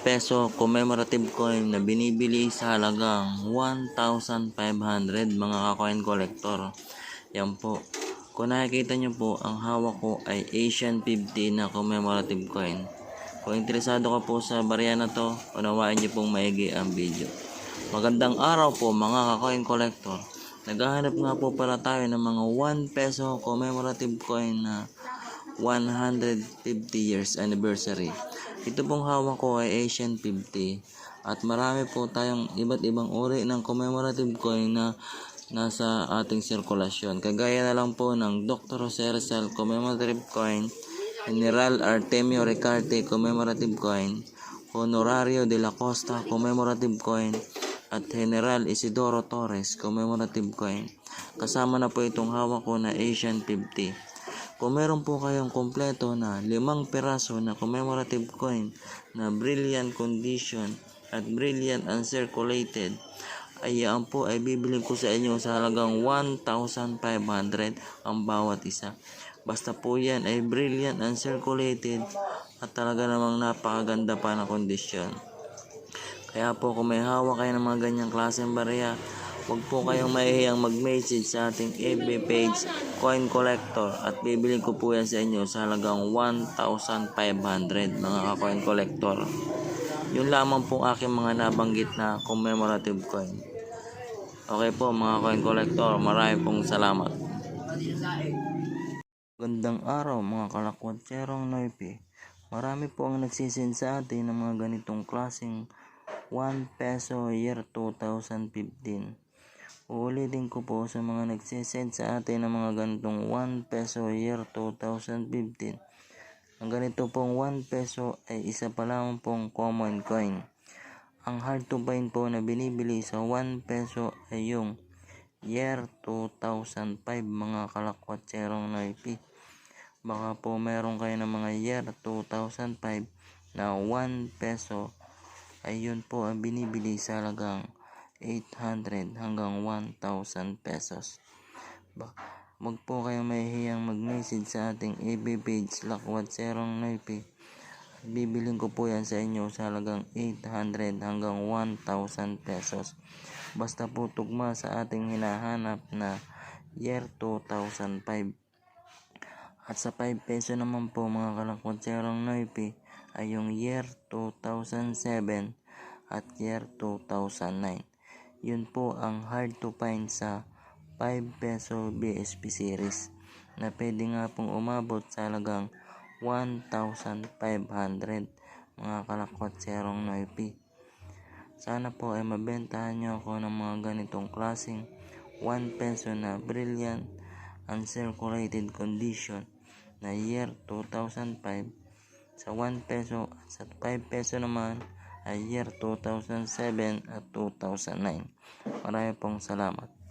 peso commemorative coin na binibili sa halagang 1,500 mga ka-coin collector. Yan po. Kung nakikita nyo po, ang hawak ko ay Asian 50 na commemorative coin. Kung interesado ka po sa barya na to, unawain nyo pong maigi ang video. Magandang araw po mga ka-coin collector. Naghahanap nga po pala tayo ng mga 1 peso commemorative coin na 150 years anniversary. Ito pong hawak ko ay Asian 50 at marami po tayong iba't ibang uri ng commemorative coin na nasa ating sirkulasyon. Kagaya na lang po ng Dr. Jose Rizal commemorative coin, General Artemio Ricarte commemorative coin, Honorario de la Costa commemorative coin, at General Isidoro Torres commemorative coin. Kasama na po itong hawak ko na Asian 50. Kung meron po kayong kompleto na limang piraso na commemorative coin na brilliant condition at brilliant uncirculated, ay yan po ay bibili ko sa inyo sa halagang 1,500 ang bawat isa. Basta po yan ay brilliant uncirculated at talaga namang napakaganda pa na kondisyon. Kaya po kung may hawak kayo ng mga ganyang klaseng barya, huwag po kayong mahihiyang mag-message sa ating FB page Coin Collector at bibili ko po yan sa inyo sa halagang 1,500 mga ka-coin collector. Yun lamang po aking mga nabanggit na commemorative coin. Okay po mga coin collector, marami pong salamat. Gandang araw mga kalakwatserong noipi. Marami po ang nagsisend sa atin ng mga ganitong klaseng 1 peso year 2015. Uulitin ko po sa mga nagsisend sa atin ng mga ganitong 1 peso year 2015. Ang ganito pong 1 peso ay isa pa lamang pong common coin. Ang hard to find po na binibili sa 1 peso ay yung year 2005 mga kalakwatserong noipi. Baka po meron kayo ng mga year 2005 na 1 peso ay yun po ang binibili sa halagang 800 hanggang 1,000 pesos. Ba Wag po kayong mahihiyang mag-message sa ating FB page Lakwat Serong Noipi. Bibiling ko po yan sa inyo sa halagang 800 hanggang 1,000 pesos. Basta po tugma sa ating hinahanap na year 2005. At sa 5 peso naman po mga kalakotserong noipi ay yung year 2007 at year 2009. Yun po ang hard to find sa 5 peso BSP series na pwede nga pong umabot sa halagang 1,500 mga kalakotserong noipi. Sana po ay mabentahan nyo ako ng mga ganitong klaseng 1 peso na brilliant uncirculated condition na year 2005 sa 1 peso at sa 5 peso naman ay year 2007 at 2009. Marami pong salamat.